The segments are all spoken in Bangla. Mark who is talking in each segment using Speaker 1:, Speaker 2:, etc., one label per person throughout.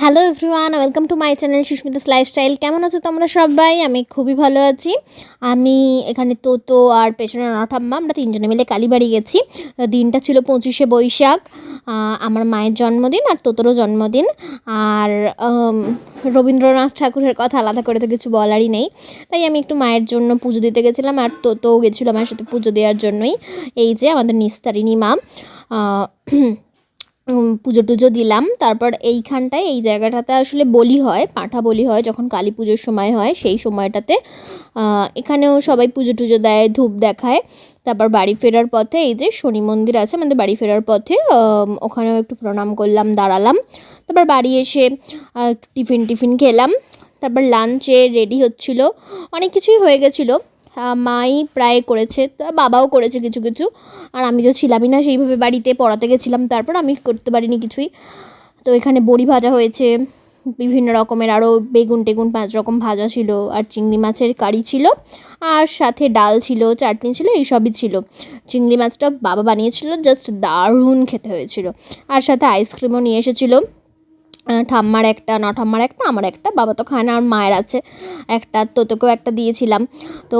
Speaker 1: Hello everyone, welcome to my channel Susmita's lifestyle. কেমন আছো তোমরা সবাই? আমি খুবই ভালো আছি। আমি এখানে তোতো আর পেছনে নঠাম্মা আমরা তিনজনে মিলে কালীবাড়ি গেছি। দিনটা ছিল পঁচিশে বৈশাখ আমার মায়ের জন্মদিন আর তোতোরও জন্মদিন। আর রবীন্দ্রনাথ ঠাকুরের কথা আলাদা করে তো কিছু বলারই নেই। তাই আমি একটু মায়ের জন্য পুজো দিতে গেছিলাম আর তোতোও গেছিল আমার সাথে পুজো দেওয়ার জন্যই। এই যে আমাদের নিস্তারিণী মা পুজো টুজো দিলাম। তারপর এইখানটায়, এই জায়গাটাতে আসলে বলি হয়, পাঁঠা বলি হয়, যখন কালী পুজোর সময় হয়, সেই সময়টাতে এখানেও সবাই পুজো টুজো দেয়, ধূপ দেখায়। তারপর বাড়ি ফেরার পথে, এই যে শনি মন্দির আছে, আমাদের বাড়ি ফেরার পথে ওখানেও একটু প্রণাম করলাম, দাঁড়ালাম। তারপর বাড়ি এসে টিফিন টিফিন খেলাম। তারপর লাঞ্চে রেডি হচ্ছিল। অনেক কিছুই হয়ে গেছিল। মাই প্রায় করেছে, তা বাবাও করেছে কিছু কিছু। আর আমি তো ছিলামই না সেইভাবে বাড়িতে, পড়াতে গেছিলাম, তারপর আমি করতে পারিনি কিছুই। তো এখানে বড়ি ভাজা হয়েছে, বিভিন্ন রকমের আরও বেগুন টেগুন পাঁচ রকম ভাজা ছিল, আর চিংড়ি মাছের কারি ছিল, আর সাথে ডাল ছিল, চাটনি ছিল, এইসবই ছিল। চিংড়ি মাছটা বাবা বানিয়েছিল জাস্ট দারুণ খেতে হয়েছিল। আর সাথে আইসক্রিমও নিয়ে এসেছিল। ঠাম্মার একটা, না ঠাম্মার একটা, আমার একটা, বাবা তো খায় না, আর মায়ের আছে। একটা তোতোকেও একটা দিয়েছিলাম। তো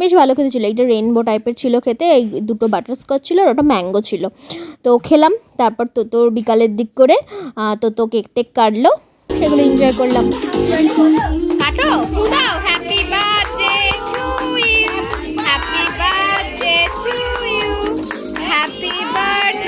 Speaker 1: বেশ ভালো খেতে ছিল। এইটা রেনবো টাইপের ছিল খেতে, এই দুটো বাটারস্কচ ছিল আর ওটা ম্যাঙ্গো ছিল। তো খেলাম, তারপর তোতোর বিকালের দিক করে তোতো কেক টেক কাটলো। সেগুলো এনজয় করলাম।
Speaker 2: Happy birthday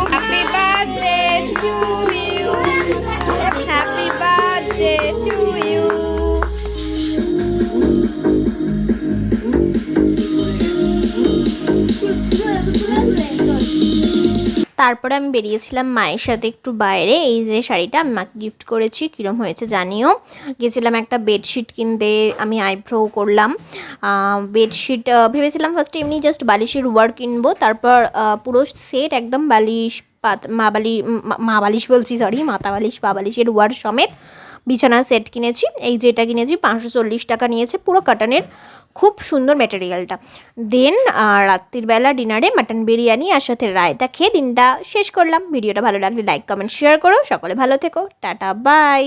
Speaker 1: তারপরে আমি বেরিয়েছিলাম মায়ের সাথে একটু বাইরে। এই যে শাড়িটা আমি মাকে গিফট করেছি, কীরম হয়েছে জানিও। গিয়েছিলাম একটা বেডশিট কিনতে, আমি আইব্রো করলাম। বেডশিট ভেবেছিলাম ফার্স্টে এমনি জাস্ট বালিশের ওয়ার কিনবো, তারপর পুরো সেট একদম বালিশ পাত, মা বালি, মা- বালিশ বলছি সরি মাতা বালিশ, পা বালিশের ওয়ার সমেত। বিছানার সেট কিনেছি। এই যে এটা কিনেছি, পাঁচশো চল্লিশ টাকা নিয়েছে পুরো কাটানের খুব সুন্দর ম্যাটেরিয়ালটা দেন রাত্রির বেলা ডিনারে মাটন বিরিয়ানি আর সাথে রায়তা খেয়ে দিনটা শেষ করলাম। ভিডিওটা ভালো লাগলে লাইক কমেন্ট শেয়ার করো। সকলে ভালো থেকো। Tata bye